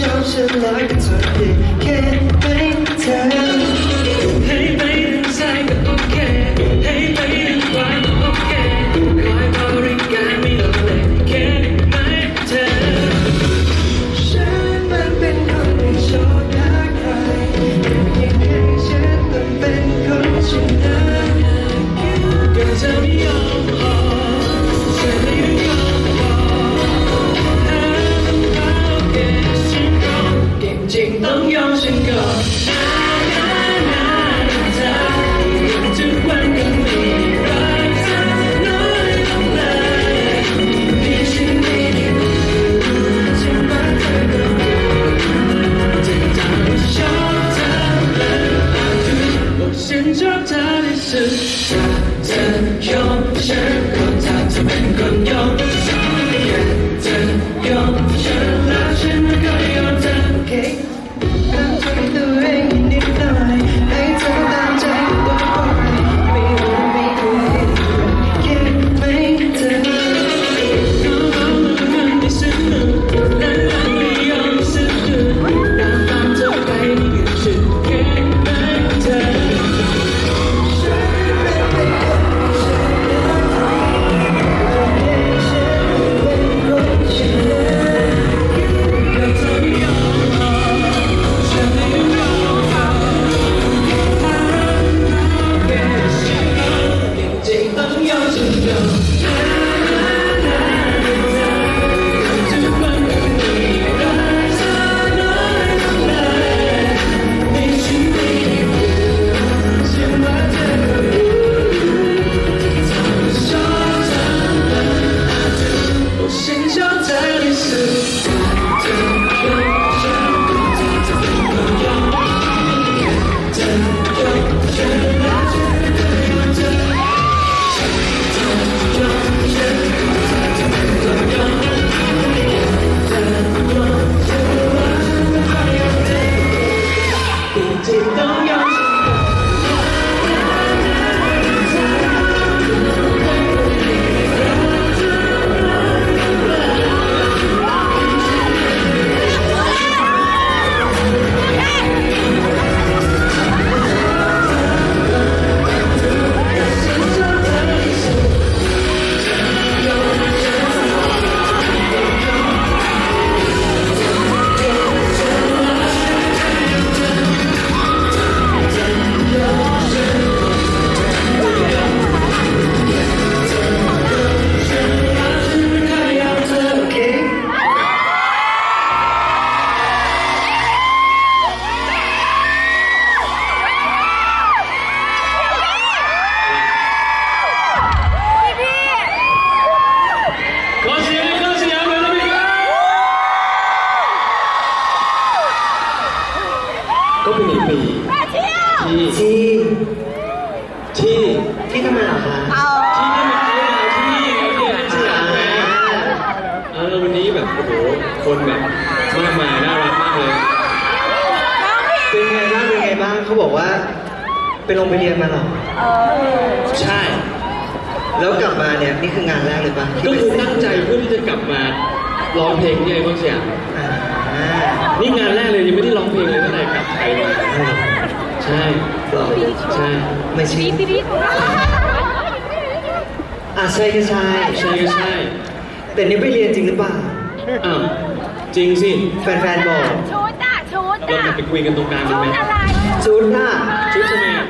chosen like it's ขอเสียงให้เขาเสียงป็นอีที่ที่ะไรอคะที่ที่อะไร T งที่รที่อะไรไงเอวันนี้แบบโหคนแบบมากมายน่ารักมากเลยเป็นไงบ้างเป็นไงบ้างเขาบอกว่าไปลงไปเรียนมาหรอ ใช่ แล้วกลับ นี่ยนี่คืองานแรกเลยปะที่ก็ไปคือตั้งใจเพื่อที่จะกลับมาร้องเพลงที่ไอคอนสยามอ่านี่งานแรกเลยยังไม่ได้ร้องเพลงเลยตั้งแต่กลับไทยมาใช่หรอใช่ไม่ใช่อะใช่ก็ใช่ใช่ก็ใช่ แต่นี่ไปเรียนจริงหรือเปล่าอ้าวจริงสิ แฟนๆบอกชุดอะชุดเราอะมาไปคุยกันตรงกลางกันชุไหมดอะไรชุดน่ะชุดทำไมอะส